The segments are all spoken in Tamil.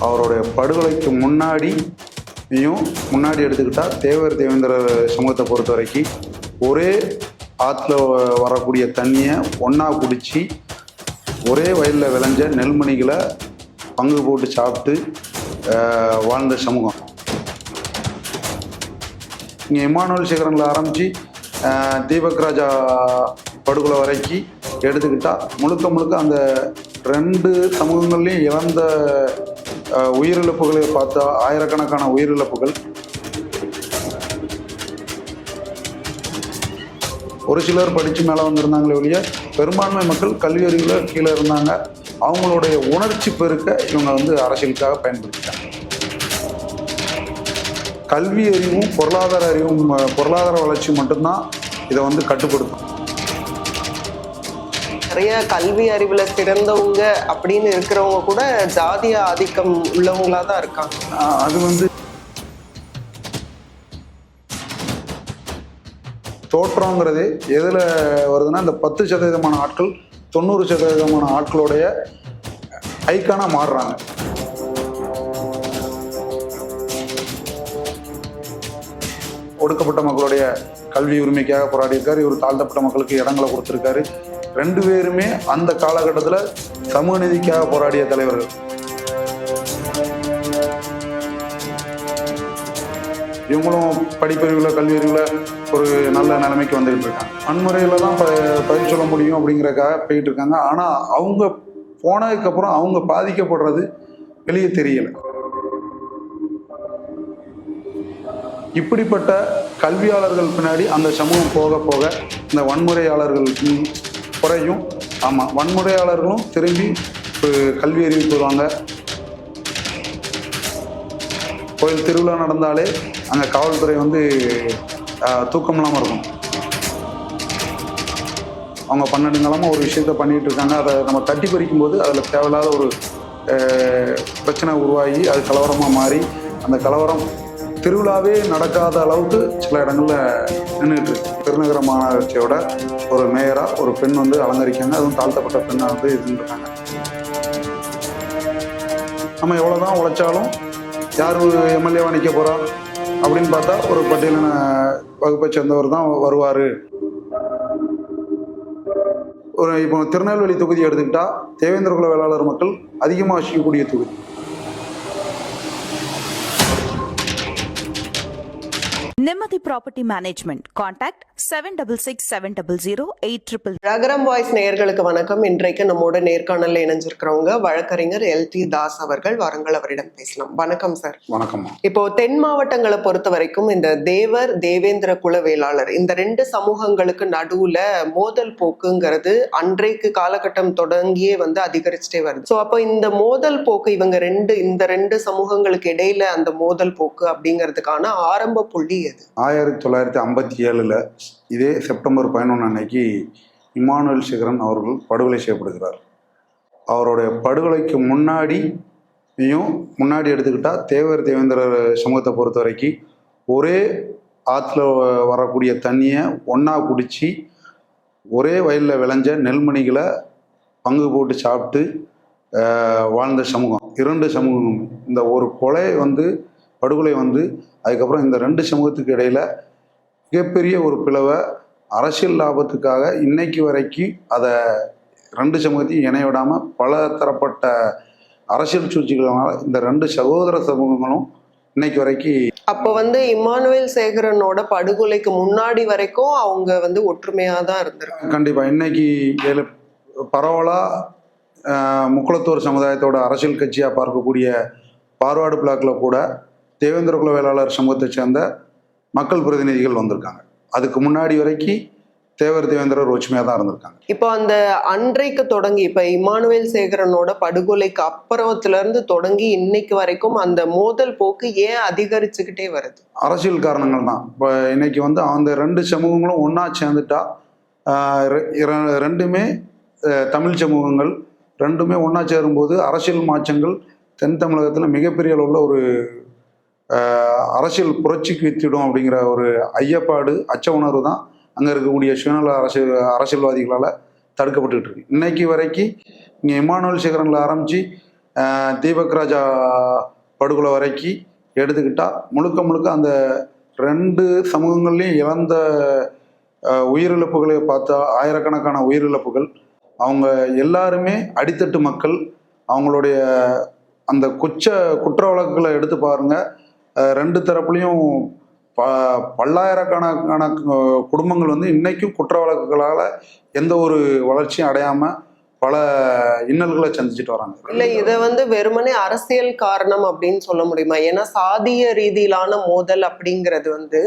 அவருடைய படுகொலைக்கு முன்னாடியும் முன்னாடி எடுத்துக்கிட்டால் தேவர் தேவேந்திரர் சமூகத்தை பொறுத்த வரைக்கும் ஒரே ஆற்றுல வரக்கூடிய தண்ணியை ஒன்றா குடித்து ஒரே வயலில் விளைஞ்ச நெல்மணிகளை பங்கு போட்டு சாப்பிட்டு வாழ்ந்த சமூகம். இங்கே இமானுவல் சேகரனில் ஆரம்பித்து தீபக் ராஜா படுகொலை வரைக்கும் எடுத்துக்கிட்டால் முழுக்க முழுக்க அந்த ரெண்டு சமூகங்கள்லையும் இழந்த உயிரிழப்புகளை பார்த்தா ஆயிரக்கணக்கான உயிரிழப்புகள். ஒரு சிலர் படித்து மேலே வந்திருந்தாங்களே ஒழிய பெரும்பான்மை மக்கள் கல்வி அறிவில் கீழே இருந்தாங்க. அவங்களுடைய உணர்ச்சி பெருக்க இவங்க வந்து அரசியலுக்காக பயன்படுத்திட்டாங்க. கல்வி அறிவும் பொருளாதார அறிவும் பொருளாதார வளர்ச்சி மட்டும்தான் இதை வந்து கட்டுப்படுத்தும். நிறைய கல்வி அறிவுல சிறந்தவங்க அப்படின்னு இருக்கிறவங்க கூட ஜாதிய ஆதிக்கம் உள்ளவங்களா தான் இருக்காங்க. அது வந்து தோற்றங்கிறது எதில் வருதுன்னா இந்த பத்து சதவீதமான ஆட்கள் தொண்ணூறு சதவீதமான ஆட்களுடைய ஐக்கானாக மாறுறாங்க. ஒடுக்கப்பட்ட மக்களுடைய கல்வி உரிமைக்காக போராடியிருக்காரு. இவர் தாழ்த்தப்பட்ட மக்களுக்கு இடங்களை கொடுத்துருக்காரு. ரெண்டு பேருமே அந்த காலகட்டத்தில் சமூக நீதிக்காக போராடிய தலைவர்கள். இவங்களும் படிப்பறிவில் கல்வியறிவில் ஒரு நல்ல நிலைமைக்கு வந்துகிட்டு இருக்காங்க. வன்முறையில் தான் ப பதில் சொல்ல முடியும் அப்படிங்கிறக்காக போயிட்டு இருக்காங்க. ஆனால் அவங்க போனதுக்கப்புறம் அவங்க பாதிக்கப்படுறது வெளியே தெரியலை. இப்படிப்பட்ட கல்வியாளர்கள் பின்னாடி அந்த சமூகம் போக போக இந்த வன்முறையாளர்கள் குறையும். ஆமாம் வன்முறையாளர்களும் திரும்பி இப்போ கல்வி அறிவுக்கு வருவாங்க. கோயில் திருவிழா நடந்தாலே அங்கே காவல்துறை வந்து தூக்கம் இல்லாமல் இருக்கும். அவங்க பன்னெண்டு ஒரு விஷயத்த பண்ணிகிட்டு இருக்காங்க. அதை நம்ம தட்டி பறிக்கும் போது அதில் தேவையில்லாத ஒரு பிரச்சனை உருவாகி அது கலவரமாக மாறி அந்த கலவரம் திருவிழாவே நடக்காத அளவுக்கு சில இடங்களில் நின்றுட்டு திருநகர மாநகராட்சியோட ஒரு மேயராக ஒரு பெண் வந்து அலங்கரிக்காங்க அதுவும் தாழ்த்தப்பட்ட பெண்ணாக வந்து இருந்துருக்காங்க. நம்ம எவ்வளோதான் உழைச்சாலும் யார் எம்எல்ஏ நிற்க போகிறா அப்படின்னு பார்த்தா ஒரு பட்டியலின வகுப்பை சேர்ந்தவர் தான் வருவார். ஒரு இப்போ திருநெல்வேலி தொகுதி எடுத்துக்கிட்டால் தேவேந்திர குல வேளாளர் மக்கள் அதிகமாக வசிக்கக்கூடிய தொகுதி. Nimati Property Management. Contact 766700 ரகரம் வாய்ஸ் நேயர்களுக்கு வணக்கம். இன்றைக்கு நம்மோட நேர்காணல்ல இணைஞ்சிருக்கிறவங்க வழக்கறிஞர் எல் டி தாஸ் அவர்கள். வாருங்கள் அவரிடம் பேசலாம். வணக்கம் சார். வணக்கம்மா. இப்போ தென் மாவட்டங்களை பொறுத்த வரைக்கும் இந்த தேவர் தேவேந்திர குல வேளாளர் இந்த ரெண்டு சமூகங்களுக்கு நடுவுல மோதல் போக்குங்கிறது அன்றைக்கு காலகட்டம் தொடங்கியே வந்து அதிகரிச்சுட்டே வருது. ஸோ அப்போ இந்த மோதல் போக்கு இவங்க ரெண்டு இந்த ரெண்டு சமூகங்களுக்கு இடையில அந்த மோதல் போக்கு அப்படிங்கிறதுக்கான ஆரம்ப புள்ளி ஆயிரத்தி தொள்ளாயிரத்தி ஐம்பத்தி ஏழில் இதே செப்டம்பர் பதினொன்று அன்னைக்கு இமானுவேல் சிகரன் அவர்கள் படுகொலை செய்யப்படுகிறார். அவருடைய படுகொலைக்கு முன்னாடியும் முன்னாடி எடுத்துக்கிட்டால் தேவர் தேவேந்திரர் சமூகத்தை பொறுத்த வரைக்கும் ஒரே ஆற்றுல வரக்கூடிய தண்ணியை ஒன்றா குடித்து ஒரே வயலில் விளைஞ்ச நெல்மணிகளை பங்கு போட்டு சாப்பிட்டு வாழ்ந்த சமூகம். இரண்டு சமூகம் இந்த ஒரு கொலை வந்து படுகொலை வந்து அதுக்கப்புறம் இந்த ரெண்டு சமூகத்துக்கு இடையில மிகப்பெரிய ஒரு பிளவை அரசியல் லாபத்துக்காக இன்னைக்கு வரைக்கும் அதை ரெண்டு சமூகத்தையும் இணைய விடாமல் பல தரப்பட்ட அரசியல் சூழ்ச்சிகளால் இந்த ரெண்டு சகோதர சமூகங்களும் இன்னைக்கு வரைக்கும் அப்போ வந்து இம்மானுவேல் சேகரனோட படுகொலைக்கு முன்னாடி வரைக்கும் அவங்க வந்து ஒற்றுமையா தான் இருந்திருக்காங்க கண்டிப்பாக இன்னைக்கு எழு பரவலாக முக்குளத்தூர் சமுதாயத்தோட அரசியல் கட்சியாக பார்க்கக்கூடிய பார்வாடு பிளாக்ல கூட தேவேந்திர குல வேளாளர் சமூகத்தை சேர்ந்த மக்கள் பிரதிநிதிகள் வந்திருக்காங்க. அதுக்கு முன்னாடி வரைக்கும் தேவர் தேவேந்திரர் ஒற்றுமையாக தான் இருந்திருக்காங்க. இப்போ அந்த அன்றைக்கு தொடங்கி இப்ப இம்மானுவேல் சேகரனோட படுகொலைக்கு அப்புறத்துல இருந்து தொடங்கி இன்னைக்கு வரைக்கும் அந்த மோதல் போக்கு ஏன் அதிகரிச்சுக்கிட்டே வருது? அரசியல் காரணங்கள் தான். இப்போ இன்னைக்கு வந்து அந்த ரெண்டு சமூகங்களும் ஒன்றா சேர்ந்துட்டா ரெண்டுமே தமிழ் சமூகங்கள் ரெண்டுமே ஒன்றா சேரும்போது அரசியல் மாற்றங்கள் தென் தமிழகத்தில் மிகப்பெரிய அளவில் ஒரு அரசியல் புரட்சிக்கு வித்திடும் அப்படிங்கிற ஒரு ஐயப்பாடு அச்ச உணர்வு தான் அங்கே இருக்கக்கூடிய சுயநல அரசியல் அரசியல்வாதிகளால் தடுக்கப்பட்டுக்கிட்டு இருக்கு. இன்னைக்கு வரைக்கும் இங்கே இமானுவல் சேகரனில் ஆரம்பித்து தீபக் ராஜா படுகொலை வரைக்கும் எடுத்துக்கிட்டால் முழுக்க முழுக்க அந்த ரெண்டு சமூகங்கள்லையும் இழந்த உயிரிழப்புகளை பார்த்தா ஆயிரக்கணக்கான உயிரிழப்புகள். அவங்க எல்லாருமே அடித்தட்டு மக்கள். அவங்களுடைய அந்த குச்ச குற்ற வழக்குகளை எடுத்து பாருங்கள் ரெண்டு தரப்புலையும் ப பல்லாயிரக்கணக்கான குடும்பங்கள் வந்து இன்னைக்கும் குற்ற வழக்குகளால் எந்த ஒரு வளர்ச்சியும் அடையாமல் பல இன்னல்களை சந்திச்சுட்டு வராங்க. இல்ல இத வந்து வெறுமனே அரசியல் காரணம் அப்படின்னு சொல்ல முடியுமா? ஏன்னா சாதிய ரீதியிலான மோதல் அப்படிங்கிறது வந்து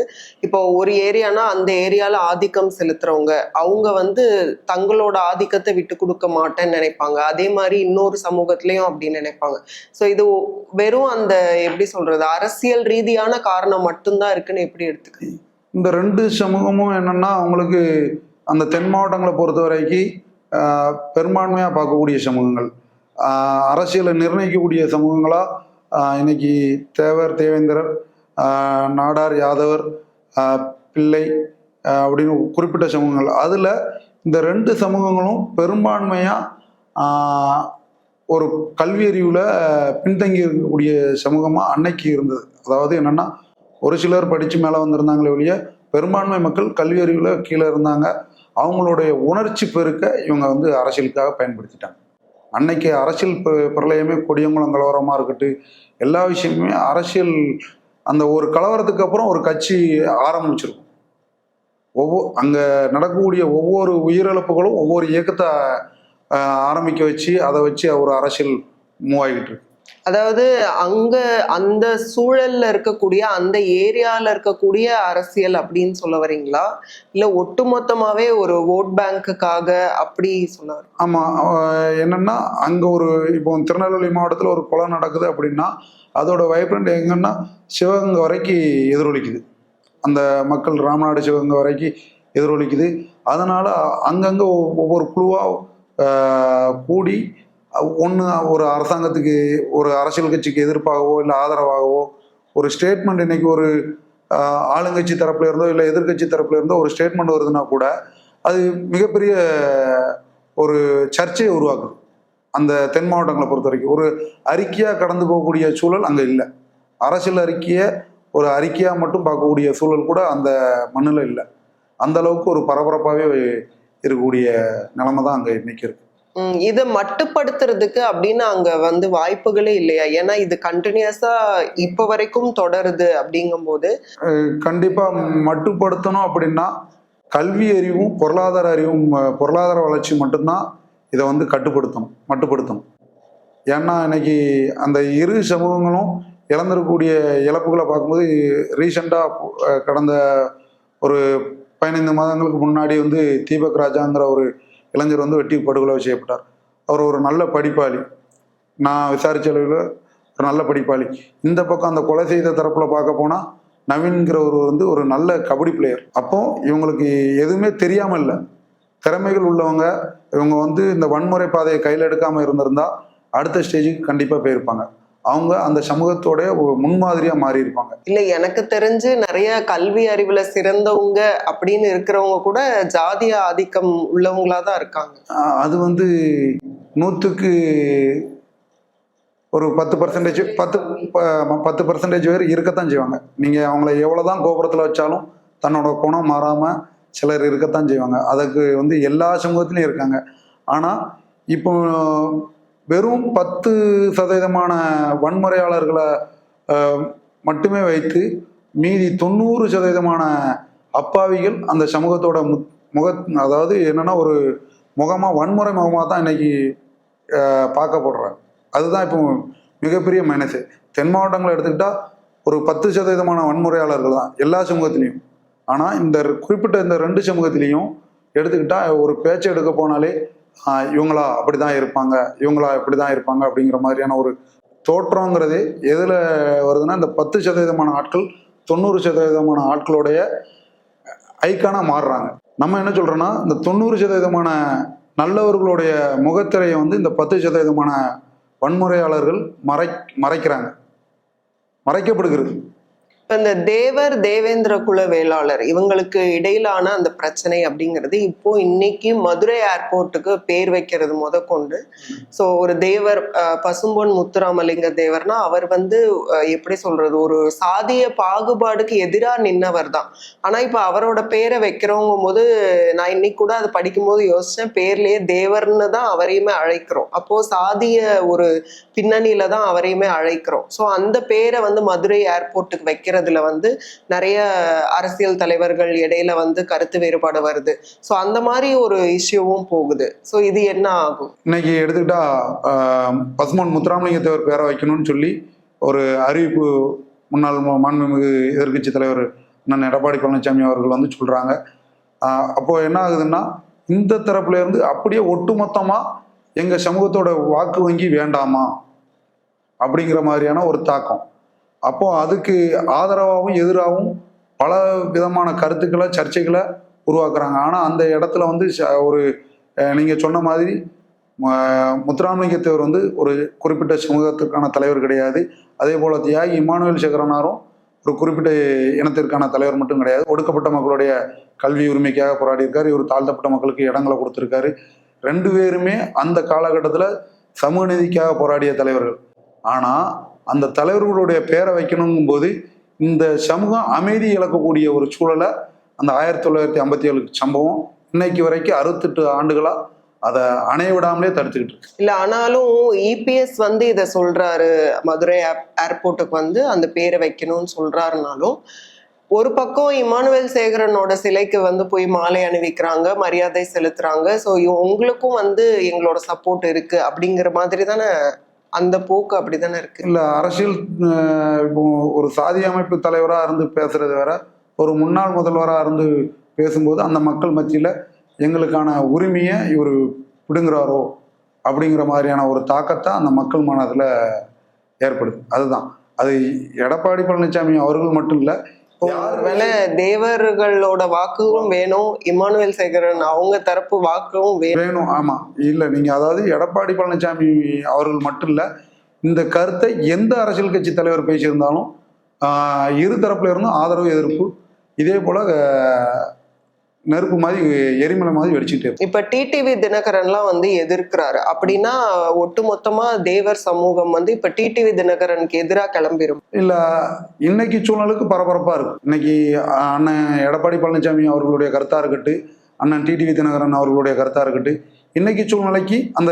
இப்போ ஒரு ஏரியானா அந்த ஏரியால ஆதிக்கம் செலுத்துறவங்க அவங்க வந்து தங்களோட ஆதிக்கத்தை விட்டு கொடுக்க மாட்டேன்னு நினைப்பாங்க. அதே மாதிரி இன்னொரு சமூகத்திலயும் அப்படி நினைப்பாங்க. சோ இது வெறும் அந்த எப்படி சொல்றது அரசியல் ரீதியான காரணம் மட்டும்தான் இருக்குன்னு எப்படி எடுத்துக்க? இந்த ரெண்டு சமூகமும் என்னன்னா அவங்களுக்கு அந்த தென் மாவட்டங்களை பொறுத்த வரைக்கும் பெரும்பான்மையாக பார்க்கக்கூடிய சமூகங்கள். அரசியலை நிர்ணயிக்கக்கூடிய சமூகங்களாக இன்னைக்கு தேவர் தேவேந்திரர் நாடார் யாதவர் பிள்ளை அப்படின்னு குறிப்பிட்ட சமூகங்கள். அதில் இந்த ரெண்டு சமூகங்களும் பெரும்பான்மையாக ஒரு கல்வி அறிவில் பின்தங்கி இருக்கக்கூடிய சமூகமாக அன்னைக்கு இருந்தது. அதாவது என்னன்னா ஒரு சிலர் படித்து மேலே வந்திருந்தாங்களே ஒழிய பெரும்பான்மை மக்கள் கல்வி அறிவில் கீழே இருந்தாங்க. அவங்களுடைய உணர்ச்சி பெருக்க இவங்க வந்து அரசியலுக்காக பயன்படுத்திட்டாங்க. அன்னைக்கு அரசியல் பிரளயமே கொடியங்குளம் கலவரமாக இருக்கட்டும் எல்லா விஷயமுமே அரசியல் அந்த ஒரு கலவரத்துக்கு அப்புறம் ஒரு கட்சி ஆரம்பிச்சிருக்கும். ஒவ்வொரு அங்கே நடக்கக்கூடிய ஒவ்வொரு உயிரிழப்புகளும் ஒவ்வொரு இயக்கத்தை ஆரம்பிக்க வச்சு அதை வச்சு ஒரு அரசியல் மூவ் ஆகிட்டு இருக்கு. அதாவது அங்க அந்த சூழல்ல இருக்கக்கூடிய அந்த ஏரியால இருக்கக்கூடிய அரசியல் அப்படின்னு சொல்ல வரீங்களா? இல்ல ஒட்டுமொத்தமாவே ஒரு ஓட் பேங்க்குக்காக அப்படி சொல்ல ஆமா ஆமாம் என்னன்னா அங்கே ஒரு இப்போ திருநெல்வேலி மாவட்டத்தில் ஒரு கொலை நடக்குது அப்படின்னா அதோட வைப்ரண்ட் எங்கன்னா சிவகங்கை வரைக்கும் எதிரொலிக்குது. அந்த மக்கள் ராமநாடு சிவகங்கை வரைக்கும் எதிரொலிக்குது. அதனால அங்கங்கே ஒவ்வொரு குழுவாக கூடி ஒன்று ஒரு அரசாங்கத்துக்கு ஒரு அரசியல் கட்சிக்கு எதிர்ப்பாகவோ இல்லை ஆதரவாகவோ ஒரு ஸ்டேட்மெண்ட் இன்னைக்கு ஒரு ஆளுங்கட்சி தரப்புல இருந்தோ இல்லை எதிர்க்கட்சி தரப்புல இருந்தோ ஒரு ஸ்டேட்மெண்ட் வருதுன்னா கூட அது மிகப்பெரிய ஒரு சர்ச்சையை உருவாக்குது. அந்த தென் மாவட்டங்களை பொறுத்த வரைக்கும். ஒரு அறிக்கையாக கடந்து போகக்கூடிய சூழல் அங்கே இல்லை. அரசியல் அறிக்கையை ஒரு அறிக்கையாக மட்டும் பார்க்கக்கூடிய சூழல் கூட அந்த மண்ணில் இல்லை. அந்த அளவுக்கு ஒரு பரபரப்பாகவே இருக்கக்கூடிய நிலைமை தான் அங்கே இன்னைக்கு இருக்குது இதை மட்டுப்படுத்துறதுக்கு அப்படின்னு அங்க வந்து வாய்ப்புகளே இல்லையா? ஏன்னா இது கண்டினியூஸா இப்ப வரைக்கும் தொடருது அப்படிங்கும்போது. போது கண்டிப்பா மட்டுப்படுத்தணும் அப்படின்னா கல்வி அறிவும் பொருளாதார அறிவும் பொருளாதார வளர்ச்சி மட்டும்தான் இதை வந்து கட்டுப்படுத்தணும் மட்டுப்படுத்தணும். ஏன்னா இன்னைக்கு அந்த இரு சமூகங்களும் இழந்திருக்கக்கூடிய இழப்புகளை பார்க்கும்போது ரீசெண்டாக கடந்த ஒரு பதினைந்து மாதங்களுக்கு முன்னாடி வந்து தீபக் ராஜாங்கிற ஒரு இளைஞர் வந்து வெட்டி படுகொலை செய்யப்பட்டார். அவர் ஒரு நல்ல படிப்பாளி. நான் விசாரிச்ச அளவில் ஒரு நல்ல படிப்பாளி. இந்த பக்கம் அந்த கொலை செய்த தரப்பில் பார்க்க போனால் நவீன்கிறவர் வந்து ஒரு நல்ல கபடி பிளேயர் அப்போ இவங்களுக்கு எதுவுமே தெரியாமல் இல்லை. திறமைகள் உள்ளவங்க இவங்க வந்து இந்த வன்முறை பாதையை கையில் எடுக்காமல் இருந்திருந்தா அடுத்த ஸ்டேஜுக்கு கண்டிப்பாக போயிருப்பாங்க. அவங்க அந்த சமூகத்தோட ஒரு முன்மாதிரியா மாறி இருப்பாங்க இல்ல எனக்கு தெரிஞ்சு நிறைய கல்வி அறிவுல சிறந்தவங்க அப்படின்னு இருக்கிறவங்க கூட ஜாதிய ஆதிக்கம் உள்ளவங்களா தான் இருக்காங்க. அது வந்து நூற்றுக்கு ஒரு பத்து பர்சன்டேஜ் பத்து பத்து பர்சன்டேஜ் பேர் இருக்கத்தான் செய்வாங்க. நீங்கள் அவங்கள எவ்வளோதான் கோபுரத்தில் வச்சாலும் தன்னோட குணம் மாறாமல் சிலர் இருக்கத்தான் செய்வாங்க. அதுக்கு வந்து எல்லா சமூகத்திலையும் இருக்காங்க. ஆனால் இப்போ வெறும் பத்து சதவீதமான வன்முறையாளர்களை மட்டுமே வைத்து மீதி தொண்ணூறு சதவீதமான அப்பாவிகள் அந்த சமூகத்தோட மு- முக அதாவது என்னென்னா ஒரு முகமாக வன்முறை முகமாக தான் இன்னைக்கு பார்க்கப்படுறேன் பார்க்கப்படுறாங்க. அதுதான் இப்போ மிகப்பெரிய மைனஸு தென் மாவட்டங்களை எடுத்துக்கிட்டால் ஒரு பத்து சதவீதமான வன்முறையாளர்கள் தான் எல்லா சமூகத்திலையும். ஆனால் இந்த குறிப்பிட்ட இந்த ரெண்டு சமூகத்திலையும் எடுத்துக்கிட்டால் ஒரு பேச்சு எடுக்க போனாலே இவங்களா அப்படி தான் இருப்பாங்க இவங்களா இப்படி தான் இருப்பாங்க அப்படிங்கிற மாதிரியான ஒரு தோற்றங்கிறது எதில் வருதுன்னா இந்த பத்து சதவீதமான ஆட்கள் தொண்ணூறு சதவீதமான ஆட்களுடைய ஐக்கானாக மாறுறாங்க. நம்ம என்ன சொல்கிறோன்னா இந்த தொண்ணூறு சதவீதமான நல்லவர்களுடைய முகத்திரையை வந்து இந்த பத்து சதவீதமான வன்முறையாளர்கள் மறை மறைக்கிறாங்க. மறைக்கப்படுகிறது. இப்போ இந்த தேவர் தேவேந்திர குல வேளாளர் இவங்களுக்கு இடையிலான அந்த பிரச்சனை அப்படிங்கிறது இப்போ இன்னைக்கு மதுரை ஏர்போர்ட்டுக்கு பேர் வைக்கிறது முதற்கொண்டு. ஸோ ஒரு தேவர் பசும்பொன் முத்துராமலிங்க தேவர்னா அவர் வந்து எப்படி சொல்றது ஒரு சாதிய பாகுபாடுக்கு எதிராக நின்னவர் தான். ஆனால் இப்போ அவரோட பேரை வைக்கிறவங்க போது நான் இன்னைக்கு கூட அதை படிக்கும்போது யோசிச்சேன் பேர்லயே தேவர்னு தான் அவரையுமே அழைக்கிறோம். அப்போ சாதிய ஒரு பின்னணியில தான் அவரையுமே அழைக்கிறோம். ஸோ அந்த பேரை வந்து மதுரை ஏர்போர்ட்டுக்கு அப்படிங்கிறதுல வந்து நிறைய அரசியல் தலைவர்கள் இடையில வந்து கருத்து வேறுபாடு வருது. ஸோ அந்த மாதிரி ஒரு இஷ்யூவும் போகுது. ஸோ இது என்ன ஆகும்? இன்னைக்கு எடுத்துக்கிட்டா பசுமான் முத்துராமலிங்கத்தேவர் பேரை வைக்கணும்னு சொல்லி ஒரு அறிவிப்பு முன்னாள் மாண்புமிகு எதிர்க்கட்சி தலைவர் அண்ணன் எடப்பாடி பழனிசாமி அவர்கள் வந்து சொல்கிறாங்க அப்போ என்ன ஆகுதுன்னா இந்த தரப்புல இருந்து அப்படியே ஒட்டுமொத்தமாக எங்கள் சமூகத்தோட வாக்கு வங்கி வேண்டாமா? அப்படிங்கிற மாதிரியான ஒரு தாக்கம். அப்போ அதுக்கு ஆதரவாகவும் எதிராகவும் பல விதமான கருத்துக்களை சர்ச்சைகளை உருவாக்குறாங்க. ஆனால் அந்த இடத்துல வந்து ச- ஒரு நீங்கள் சொன்ன மாதிரி முத்துராமலிங்கத்தேவர் வந்து ஒரு குறிப்பிட்ட சமூகத்திற்கான தலைவர் கிடையாது. அதே போல் தியாகி இமானுவேல் சேகரனாரும் ஒரு குறிப்பிட்ட இனத்திற்கான தலைவர் மட்டும் கிடையாது. ஒடுக்கப்பட்ட மக்களுடைய கல்வி உரிமைக்காக போராடி இருக்காரு இவர் தாழ்த்தப்பட்ட மக்களுக்கு இடங்களை கொடுத்துருக்காரு. ரெண்டு பேருமே அந்த காலகட்டத்தில் சமூக நீதிக்காக போராடிய தலைவர்கள். ஆனால் அந்த தலைவர்களுடைய பேரை வைக்கணுங்கும் போது இந்த சமூகம் அமைதி இழக்கக்கூடிய ஒரு சூழலை அந்த ஆயிரத்தி தொள்ளாயிரத்தி ஐம்பத்தி ஏழு சம்பவம் இன்னைக்கு வரைக்கும் அறுபத்தெட்டு ஆண்டுகளா அதை அணைய விடாமலே தடுத்துக்கிட்டு இருக்கு. இல்ல ஆனாலும் இபிஎஸ் வந்து இதை சொல்றாரு. மதுரை ஏர்போர்ட்டுக்கு வந்து அந்த பேரை வைக்கணும்னு சொல்றாருனாலும் ஒரு பக்கம் இமானுவேல் சேகரனோட சிலைக்கு வந்து போய் மாலை அணிவிக்கிறாங்க மரியாதை செலுத்துறாங்க. ஸோ உங்களுக்கும் வந்து எங்களோட சப்போர்ட் இருக்கு அப்படிங்கிற மாதிரி தானே அந்த போக்கு அப்படிதானே இருக்கு? இல்லை அரசியல் இப்போ ஒரு சாதி அமைப்பு தலைவராக இருந்து பேசுறது வேற ஒரு முன்னாள் முதல்வராக இருந்து பேசும்போது அந்த மக்கள் மத்தியில் எங்களுக்கான உரிமையை இவர் பிடுங்குறாரோ அப்படிங்கிற மாதிரியான ஒரு தாக்கத்தை அந்த மக்கள் மனதில் ஏற்படுது. அதுதான். அது எடப்பாடி பழனிசாமி அவர்கள் மட்டும் இல்லை ஒருவேளை தேவர்களோட வாக்கும் வேணும். இமானுவேல் சேகரன் அவங்க தரப்பு வாக்கும் வேணும். ஆமாம் இல்லை நீங்கள் அதாவது எடப்பாடி பழனிசாமி அவர்கள் மட்டும் இல்லை இந்த கருத்தை எந்த அரசியல் கட்சி தலைவர் பேசியிருந்தாலும் இரு தரப்புல இருந்தும் ஆதரவு எதிர்ப்பு. இதே போல் நெருப்பு மாதிரி எரிமலை மாதிரி இருக்கும். இப்ப டிடிவி தினகரன்லாம் வந்து எதிர்க்கிறாரு. அப்படின்னா ஒட்டுமொத்தமா தேவர் சமூகம் வந்து இப்ப டிடிவி தினகரனுக்கு எதிரா கிளம்பிரும். இல்லை இன்னைக்கு சூழ்நிலைக்கு பரபரப்பாக இருக்கு. இன்னைக்கு அண்ணன் எடப்பாடி பழனிசாமி அவர்களுடைய கருத்தாக இருக்கட்டும் அண்ணன் டிடிவி தினகரன் அவர்களுடைய கருத்தாக இருக்கட்டும் இன்னைக்கு சூழ்நிலைக்கு அந்த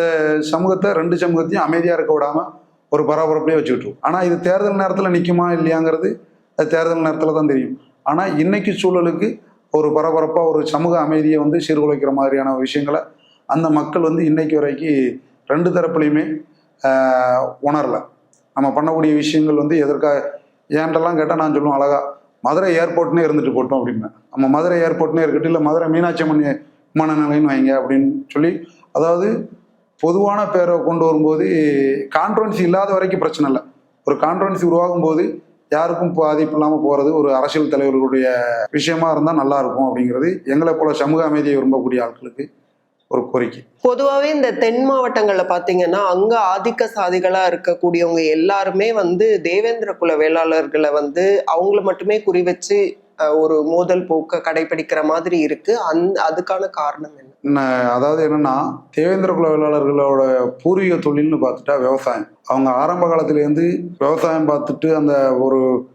சமூகத்தை ரெண்டு சமூகத்தையும் அமைதியாக இருக்க விடாம ஒரு பரபரப்பையே வச்சுக்கிட்டு ஆனால் இது தேர்தல் நேரத்தில் நிற்குமா இல்லையாங்கிறது அது தேர்தல் நேரத்தில் தான் தெரியும். ஆனால் இன்னைக்கு சூழலுக்கு ஒரு பரபரப்பாக ஒரு சமூக அமைதியை வந்து சீர்குலைக்கிற மாதிரியான விஷயங்களை அந்த மக்கள் வந்து இன்னைக்கு வரைக்கும் ரெண்டு தரப்புலையுமே உணரலை உணரல. நம்ம பண்ணக்கூடிய விஷயங்கள் வந்து எதற்காக ஏன்ட்டெல்லாம் கேட்டால் நான் சொல்லுவேன் அழகா மதுரை ஏர்போர்ட்னே இருந்துட்டு போட்டோம் அப்படின்னு. நம்ம மதுரை ஏர்போர்ட்னே இருக்கட்டும் இல்லை மதுரை மீனாட்சி அம்மன் விமான நிலையம்னு வைங்க அப்படின்னு சொல்லி அதாவது பொதுவான பேரை கொண்டு வரும்போது கான்ட்ரன்சி இல்லாத வரைக்கும் பிரச்சனை இல்லை. ஒரு கான்ட்ரன்சி உருவாகும் போது யாருக்கும் பாதிப்பு இல்லாமல் போகிறது ஒரு அரசியல் தலைவர்களுடைய விஷயமா இருந்தால் நல்லா இருக்கும் அப்படிங்கிறது எங்களை போல சமூக அமைதியை விரும்பக்கூடிய ஆட்களுக்கு ஒரு கோரிக்கை. பொதுவாகவே இந்த தென் மாவட்டங்களில் பார்த்தீங்கன்னா அங்கே ஆதிக்க சாதிகளாக இருக்கக்கூடியவங்க எல்லாருமே வந்து தேவேந்திர குல வேளாளர்களை வந்து அவங்கள மட்டுமே குறி வச்சு ஒரு மோதல் போக்க கடைபிடிக்கிற மாதிரி இருக்கு. அந் அதுக்கான காரணம் என்ன? அதாவது என்னன்னா தேவேந்திர குல வேளாளர்களோட பூர்வீக தொழில்னு பார்த்துட்டா விவசாயம். அவங்க ஆரம்ப காலத்துலேருந்து விவசாயம் பார்த்துட்டு அந்த ஒரு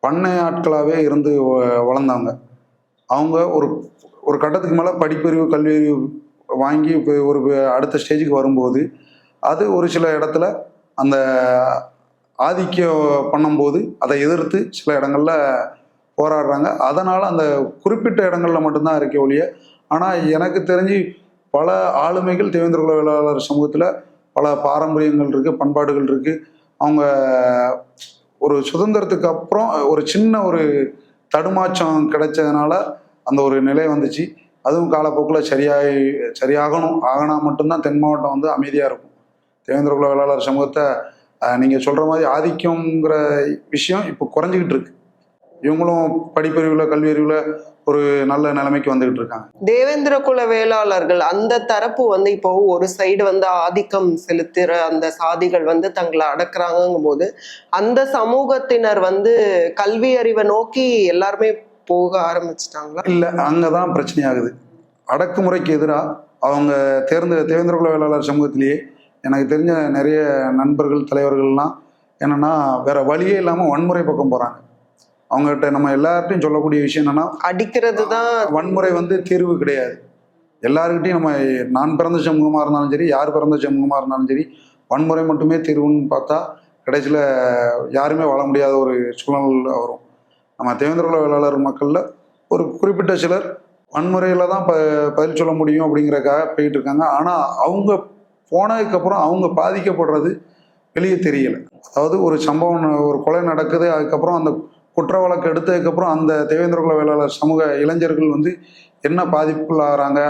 பண்ணை ஆட்களாகவே இருந்து வ- வளர்ந்தாங்க. அவங்க ஒரு ஒரு கட்டத்துக்கு மேலே படிப்பறிவு கல்வியறிவு வாங்கி இப்போ ஒரு அடுத்த ஸ்டேஜுக்கு வரும்போது அது ஒரு சில இடத்துல அந்த ஆதிக்கம் பண்ணும்போது அதை எதிர்த்து சில இடங்களில் போராடுறாங்க. அதனால் அந்த குறிப்பிட்ட இடங்களில் மட்டும்தான் இருக்க ஒழிய ஆனால் எனக்கு தெரிஞ்சு பல ஆளுமைகள் தேவேந்திர குல வேளாளர் சமூகத்தில் பல பாரம்பரியங்கள் இருக்குது பண்பாடுகள் இருக்குது அவங்க ஒரு சுதந்திரத்துக்கு அப்புறம் ஒரு சின்ன ஒரு தடுமாற்றம் கிடைச்சதுனால அந்த ஒரு நிலை வந்துச்சு. அதுவும் காலப்போக்கில் சரியாகி சரியாகணும். ஆகினா மட்டும்தான் தென் மாவட்டம் வந்து அமைதியாக இருக்கும். தேவேந்திர குல வேளாளர் சமூகத்தை நீங்கள் சொல்கிற மாதிரி ஆதிக்கங்கிற விஷயம் இப்போ குறைஞ்சிக்கிட்டு இருக்கு. இவங்களும் படிப்பறிவில் கல்வி அறிவில் ஒரு நல்ல நிலைமைக்கு வந்துகிட்டு இருக்காங்க. தேவேந்திர குல வேளாளர்கள் அந்த தரப்பு வந்து இப்போ ஒரு சைடு வந்து ஆதிக்கம் செலுத்துற அந்த சாதிகள் வந்து தங்களை அடக்குறாங்கங்கும் போது அந்த சமூகத்தினர் வந்து கல்வி அறிவை நோக்கி எல்லாருமே போக ஆரம்பிச்சிட்டாங்களா? இல்லை அங்கே தான் பிரச்சனையாகுது. அடக்குமுறைக்கு எதிராக அவங்க தேர்ந்த தேவேந்திர குல வேளாளர் சமூகத்திலேயே எனக்கு தெரிஞ்ச நிறைய நண்பர்கள் தலைவர்கள்லாம் என்னென்னா வேற வழியே இல்லாமல் வன்முறை பக்கம் போகிறாங்க அவங்ககிட்ட நம்ம எல்லார்ட்டையும் சொல்லக்கூடிய விஷயம் என்னென்னா அடிக்கிறது தான் வன்முறை வந்து தீர்வு கிடையாது. எல்லாருக்கிட்டையும் நம்ம நான் பிறந்த சமூகமாக இருந்தாலும் சரி யார் பிறந்த சமூகமாக இருந்தாலும் சரி வன்முறை மட்டுமே தீர்வுன்னு பார்த்தா கடைசியில் யாருமே வாழ முடியாத ஒரு சூழ்நிலை வரும். நம்ம தேவேந்திரகுல வேளாளர் மக்களில் ஒரு குறிப்பிட்ட சிலர் வன்முறையில் தான் ப பதில் சொல்ல முடியும் அப்படிங்கிறக்காக போயிட்டு இருக்காங்க ஆனால் அவங்க போனதுக்கப்புறம் அவங்க பாதிக்கப்படுறது வெளியே தெரியல. அதாவது ஒரு சம்பவம் ஒரு கொலை நடக்குது அதுக்கப்புறம் அந்த குற்ற வழக்கு எடுத்ததுக்கப்புறம் அந்த தேவேந்திரகுல வேளாளர் சமூக இளைஞர்கள் வந்து என்ன பாதிப்புக்குள்ளாகிறாங்க?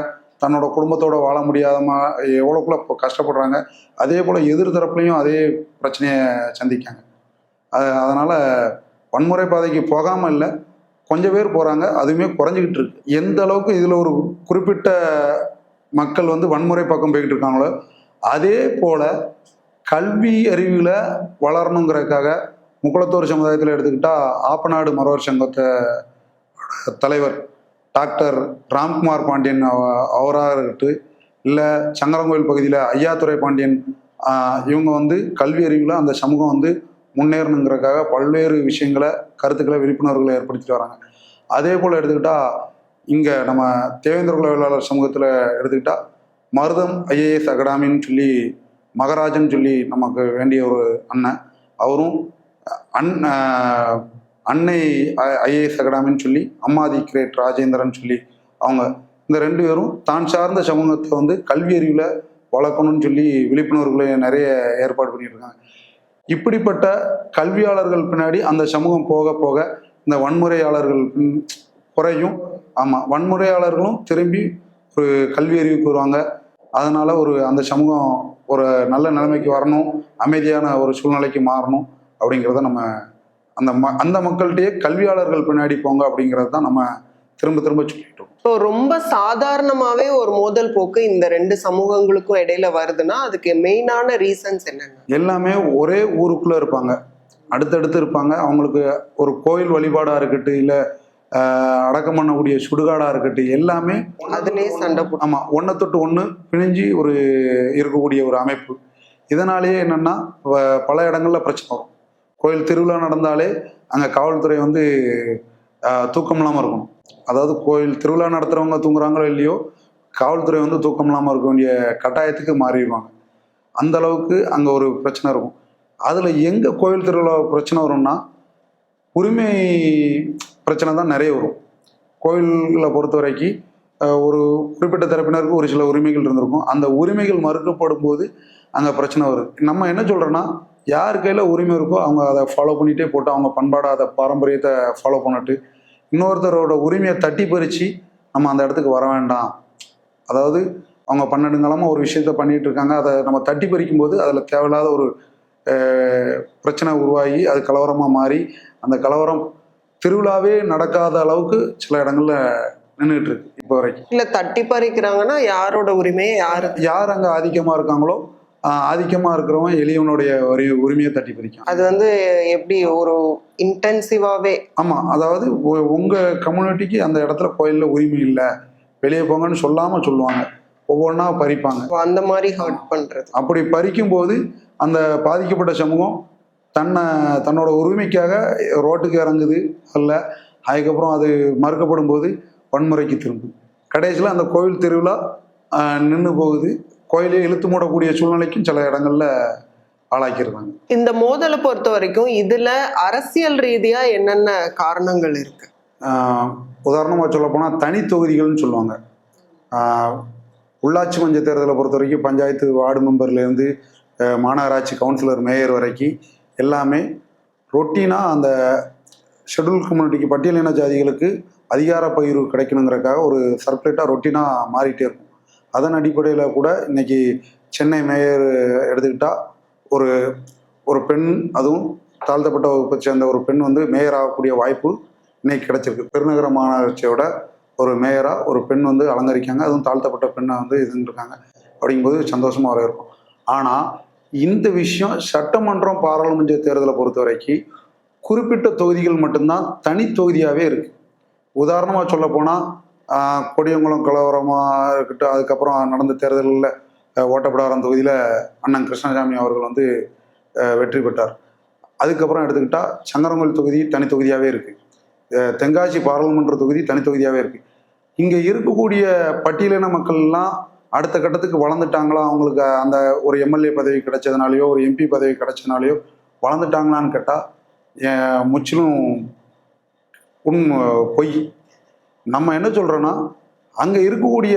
தன்னோட குடும்பத்தோட வாழ முடியாதமா எவ்வளோக்குள்ள இப்போ கஷ்டப்படுறாங்க? அதே போல் எதிர் தரப்புலையும் அதே பிரச்சனையை சந்திக்காங்க. அது அதனால் வன்முறை பாதைக்கு போகாமல் இல்லை கொஞ்சம் பேர் போகிறாங்க அதுவுமே குறைஞ்சிக்கிட்டு இருக்கு. எந்த அளவுக்கு இதில் ஒரு குறிப்பிட்ட மக்கள் வந்து வன்முறை பக்கம் போய்கிட்டு இருக்காங்களோ அதே போல் கல்வி அறிவில் வளரணுங்கிறதுக்காக முக்குளத்தூர் சமுதாயத்தில் எடுத்துக்கிட்டா ஆப்பநாடு மரோர் சங்கத்தை தலைவர் டாக்டர் ராம்குமார் பாண்டியன் அவ- அவராக இருக்கட்டு இல்லை சங்கரங்கோயில் பகுதியில் ஐயாத்துறை பாண்டியன் இவங்க வந்து கல்வி அறிவில் அந்த சமூகம் வந்து முன்னேறணுங்கிறதுக்காக பல்வேறு விஷயங்களை கருத்துக்களை விழிப்புணர்வுகளை ஏற்படுத்திட்டு வராங்க. அதே போல் எடுத்துக்கிட்டா இங்கே நம்ம தேவேந்திர குலவியலாளர் சமூகத்தில் எடுத்துக்கிட்டா மருதம் ஐஏஎஸ் அகாடமின்னு சொல்லி மகராஜன் சொல்லி நமக்கு வேண்டிய ஒரு அண்ணன். அவரும் அன் அன்னை ஐஏஎஸ் அகாடமின்னு சொல்லி அம்மாதி கிரேட் ராஜேந்திரன் சொல்லி அவங்க இந்த ரெண்டு பேரும் தான் சார்ந்த சமூகத்தை வந்து கல்வி அறிவில் வளர்க்கணும்னு சொல்லி விழிப்புணர்வுகளை நிறைய ஏற்பாடு பண்ணியிருக்காங்க. இப்படிப்பட்ட கல்வியாளர்கள் பின்னாடி அந்த சமூகம் போக போக இந்த வன்முறையாளர்கள் குறையும். ஆமாம் வன்முறையாளர்களும் திரும்பி ஒரு கல்வி அறிவுக்கு வருவாங்க. அதனால ஒரு அந்த சமூகம் ஒரு நல்ல நிலைமைக்கு வரணும். அமைதியான ஒரு சூழ்நிலைக்கு மாறணும். அப்படிங்கிறத நம்ம அந்த ம அந்த மக்கள்கிட்டயே கல்வியாளர்கள் பின்னாடி போங்க அப்படிங்கிறது தான் நம்ம திரும்ப திரும்ப சொல்லிட்டு இருக்கோம். ஸோ ரொம்ப சாதாரணமாவே ஒரு மோதல் போக்கு இந்த ரெண்டு சமூகங்களுக்கும் இடையில வருதுன்னா அதுக்கு மெயினான ரீசன்ஸ் என்னென்ன? எல்லாமே ஒரே ஊருக்குள்ளே இருப்பாங்க. அடுத்தடுத்து இருப்பாங்க. அவங்களுக்கு ஒரு கோயில் வழிபாடாக இருக்கட்டும் இல்லை அடக்கம் பண்ணக்கூடிய சுடுகாடாக இருக்கட்டும் எல்லாமே அதுலயே சண்டை ஆமாம் ஒன்றை தொட்டு ஒன்று பிணிஞ்சு ஒரு இருக்கக்கூடிய ஒரு அமைப்பு. இதனாலேயே என்னென்னா பல இடங்களில் பிரச்சனை வரும். கோயில் திருவிழா நடந்தாலே அங்கே காவல்துறை வந்து தூக்கம் இல்லாமல் இருக்கணும். அதாவது கோயில் திருவிழா நடத்துகிறவங்க தூங்குறாங்களோ இல்லையோ காவல்துறை வந்து தூக்கம் இல்லாமல் இருக்க வேண்டிய கட்டாயத்துக்கு மாறிடுவாங்க. அந்த அளவுக்கு அங்கே ஒரு பிரச்சனை இருக்கும். அதில் எங்கே கோயில் திருவிழா பிரச்சனை வரும்னா உரிமை பிரச்சனை தான் நிறைய வரும். கோயில்களை பொறுத்த வரைக்கும் ஒரு குறிப்பிட்ட தரப்பினருக்கு ஒரு சில உரிமைகள் இருந்திருக்கும். அந்த உரிமைகள் மறுக்கப்படும் போது அங்கே பிரச்சனை வருது நம்ம என்ன சொல்கிறோன்னா யார் கையில் உரிமை இருக்கோ அவங்க அதை ஃபாலோ பண்ணிகிட்டே போட்டு அவங்க பண்பாடாக அதை பாரம்பரியத்தை ஃபாலோ பண்ணிட்டு இன்னொருத்தரோட உரிமையை தட்டி பறித்து நம்ம அந்த இடத்துக்கு வர வேண்டாம். அதாவது அவங்க பன்னெண்டுங்காலமாக ஒரு விஷயத்த பண்ணிட்டு இருக்காங்க. அதை நம்ம தட்டி பறிக்கும் போது அதில் தேவையில்லாத ஒரு பிரச்சனை உருவாகி அது கலவரமாக மாறி அந்த கலவரம் திருவிழாவே நடக்காத அளவுக்கு சில இடங்கள்ல நின்றுட்டு இருக்கு இப்போ வரைக்கும். இல்ல தட்டி பறிக்கிறாங்கன்னா யாரோட உரிமையை யாரு? யார் அங்கே ஆதிக்கமாக இருக்காங்களோ ஆதிக்கமாக இருக்கிறவன் எளியவனுடைய ஒரு உரிமையை தட்டி பறிக்கும் அது வந்து எப்படி ஒரு இன்டென்சிவாவே ஆமாம் அதாவது உ- உங்க கம்யூனிட்டிக்கு அந்த இடத்துல கோயிலில் உரிமை இல்லை. வெளியே போங்கன்னு சொல்லாமல் சொல்லுவாங்க. ஒவ்வொன்றா பறிப்பாங்க. அந்த மாதிரி ஹர்ட் பண்றது. அப்படி பறிக்கும்போது அந்த பாதிக்கப்பட்ட சமூகம் தன்னை தன்னோட உரிமைக்காக ரோட்டுக்கு இறங்குது அல்ல. அதுக்கப்புறம் அது மறுக்கப்படும் போது வன்முறைக்கு திரும்புது கடைசியில் அந்த கோவில் திருவிழா நின்று போகுது. கோயிலே இழுத்து மூடக்கூடிய சூழ்நிலைக்கும் சில இடங்கள்ல ஆளாக்கிடுறாங்க இந்த மோதலை பொறுத்த வரைக்கும் இதுல அரசியல் ரீதியா என்னென்ன காரணங்கள் இருக்கு? உதாரணமாக சொல்லப்போனால் தனி தொகுதிகள்னு சொல்லுவாங்க. உள்ளாட்சி மன்ற தேர்தலை பொறுத்த வரைக்கும் பஞ்சாயத்து வார்டு மெம்பர்லேருந்து மாநகராட்சி கவுன்சிலர் மேயர் வரைக்கும் எல்லாமே ரொட்டீனாக அந்த ஷெட்யூல் கம்யூனிட்டிக்கு பட்டியலின ஜாதிகளுக்கு அதிகார பகிர்வு கிடைக்கணுங்கிறதுக்காக ஒரு சர்க்குலேட்டாக ரொட்டீனாக மாறிட்டே இருக்கும். அதன் அடிப்படையில் கூட இன்னைக்கு சென்னை மேயர் எடுத்துக்கிட்டால் ஒரு ஒரு பெண் அதுவும் தாழ்த்தப்பட்ட வகுப்பை சேர்ந்த ஒரு பெண் வந்து மேயர் ஆகக்கூடிய வாய்ப்பு இன்னைக்கு கிடைச்சிருக்கு. பெருநகர மாநகராட்சியோட ஒரு மேயராக ஒரு பெண் வந்து அலங்கரிக்காங்க அதுவும் தாழ்த்தப்பட்ட பெண்ணை வந்து இருந்துருக்காங்க. அப்படிங்கும்போது சந்தோஷமாக வர இருக்கும் ஆனால் இந்த விஷயம் சட்டமன்றம் பாராளுமன்ற தேர்தலை பொறுத்த வரைக்கும் குறிப்பிட்ட தொகுதிகள் மட்டும்தான் தனி தொகுதியாகவே இருக்குது உதாரணமாக சொல்லப்போனால் கொடியங்குளம் கலவரமாக இருக்கட்டும் அதுக்கப்புறம் நடந்த தேர்தலில் ஓட்டப்படாரம் தொகுதியில் அண்ணன் கிருஷ்ணசாமி அவர்கள் வந்து வெற்றி பெற்றார். அதுக்கப்புறம் எடுத்துக்கிட்டால் சங்கரங்கோல் தொகுதி தனித்தொகுதியாகவே இருக்குது தென்காசி பாராளுமன்ற தொகுதி தனித்தொகுதியாகவே இருக்குது இங்கே இருக்கக்கூடிய பட்டியலின மக்கள்லாம் அடுத்த கட்டத்துக்கு வளர்ந்துட்டாங்களா? அவங்களுக்கு அந்த ஒரு எம்எல்ஏ பதவி கிடைச்சதுனாலையோ ஒரு எம்பி பதவி கிடைச்சதுனாலையோ வளர்ந்துட்டாங்களான்னு கேட்டால் முற்றிலும் உண் பொய். நம்ம என்ன சொல்கிறோன்னா அங்கே இருக்கக்கூடிய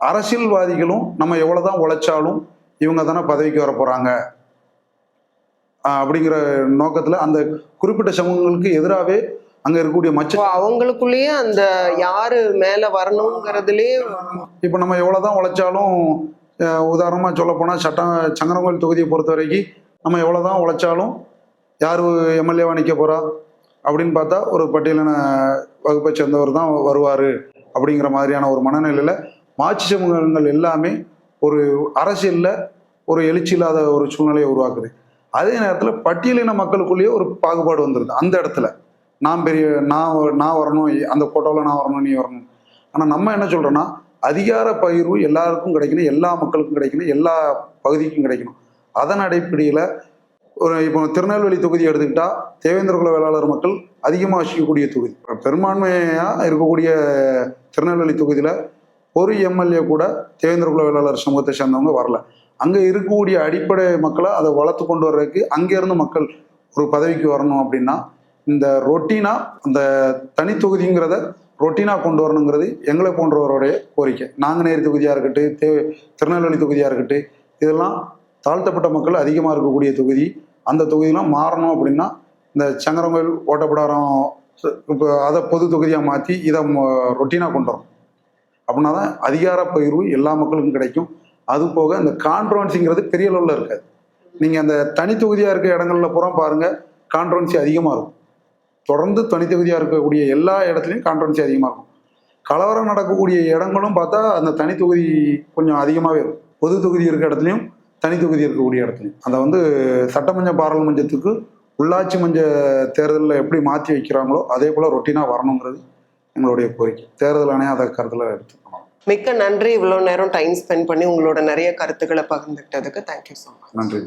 அரசியல்வாதிகளும் நம்ம எவ்வளோதான் உழைச்சாலும் இவங்க தானே பதவிக்கு வர போகிறாங்க அப்படிங்கிற நோக்கத்தில் அந்த குறிப்பிட்ட சமூகங்களுக்கு எதிராகவே அங்கே இருக்கக்கூடிய மச்ச அவங்களுக்குள்ளேயே அந்த யாரு மேல வரணுங்கிறதுலயே இப்போ நம்ம எவ்வளோதான் உழைச்சாலும் உதாரணமாக சொல்ல போனால் சட்டம் சங்கரங்கோயில் தொகுதியை பொறுத்த வரைக்கும் நம்ம எவ்வளோதான் உழைச்சாலும் யார் எம்எல்ஏவா நிற்க போகிறா அப்படின்னு பார்த்தா ஒரு பட்டியலின வகுப்பை சேர்ந்தவர் தான் வருவார் அப்படிங்கிற மாதிரியான ஒரு மனநிலையில் மாட்சி சமூகங்கள் எல்லாமே ஒரு அரசியலில் ஒரு எழுச்சி இல்லாத ஒரு சூழ்நிலையை உருவாக்குது. அதே நேரத்தில் பட்டியலின மக்களுக்குள்ளேயே ஒரு பாகுபாடு வந்துடுது அந்த இடத்துல நான் பெரிய நான் நான் வரணும் அந்த கோட்டாவில் நான் வரணும் நீ வரணும். ஆனால் நம்ம என்ன சொல்கிறோன்னா அதிகார பகிர்வு எல்லாருக்கும் கிடைக்கணும் எல்லா மக்களுக்கும் கிடைக்கணும் எல்லா பகுதிக்கும் கிடைக்கணும். அதன் அடிப்படையில் ஒரு இப்போ திருநெல்வேலி தொகுதி எடுத்துக்கிட்டால் தேவேந்திர குல வேளாளர் மக்கள் அதிகமாக வசிக்கக்கூடிய தொகுதி. பெரும்பான்மையாக இருக்கக்கூடிய திருநெல்வேலி தொகுதியில் ஒரு எம்எல்ஏ கூட தேவேந்திர குல வேளாளர் சமூகத்தை சேர்ந்தவங்க வரல. அங்கே இருக்கக்கூடிய அடிப்படை மக்களை அதை வளர்த்து கொண்டு வர்றதுக்கு அங்கேருந்து மக்கள் ஒரு பதவிக்கு வரணும் அப்படின்னா இந்த ரொட்டீனா அந்த தனி தொகுதிங்கிறத ரொட்டீனா கொண்டு வரணுங்கிறது எங்களை போன்றவருடைய கோரிக்கை. நாங்குநேரி தொகுதியாக இருக்கட்டும் தே திருநெல்வேலி தொகுதியாக இருக்கட்டும் இதெல்லாம் தாழ்த்தப்பட்ட மக்கள் அதிகமாக இருக்கக்கூடிய தொகுதி. அந்த தொகுதியெலாம் மாறணும் அப்படின்னா இந்த சங்கரங்கோயில் ஓட்டப்படாரம் இப்போ அதை பொது தொகுதியாக மாற்றி இதை ரொட்டீனாக கொண்டு வரும். அப்படின்னா தான் அதிகார பகிர்வு எல்லா மக்களுக்கும் கிடைக்கும். அது போக இந்த கான்ட்ரவன்சிங்கிறது பெரிய அளவில் இருக்காது. நீங்கள் அந்த தனி தொகுதியாக இருக்க இடங்கள்ல பூரா பாருங்கள் கான்ட்ரவன்சி அதிகமாக இருக்கும். தொடர்ந்து தனி தொகுதியாக இருக்கக்கூடிய எல்லா இடத்துலையும் கான்ட்ரவன்சி அதிகமாக இருக்கும். கலவரம் நடக்கக்கூடிய இடங்களும் பார்த்தா அந்த தனி தொகுதி கொஞ்சம் அதிகமாகவே இருக்கும். பொது தொகுதி இருக்க இடத்துலையும் தனி தொகுதி இருக்கக்கூடிய இடத்துலையும் அதை வந்து சட்டமன்ற பாராளுமன்றத்துக்கு உள்ளாட்சி மன்ற தேர்தலில் எப்படி மாற்றி வைக்கிறாங்களோ அதே போல் ரொட்டீனாக வரணுங்கிறது எங்களுடைய கோரிக்கை. தேர்தல் ஆணையம் அதை கருத்தில் எடுத்துக்கணும். மிக்க நன்றி இவ்வளவு நேரம் டைம் ஸ்பெண்ட் பண்ணி உங்களோட நிறைய கருத்துக்களை பகிர்ந்துக்கிட்டதுக்கு தேங்க்யூ ஸோ மச் நன்றி.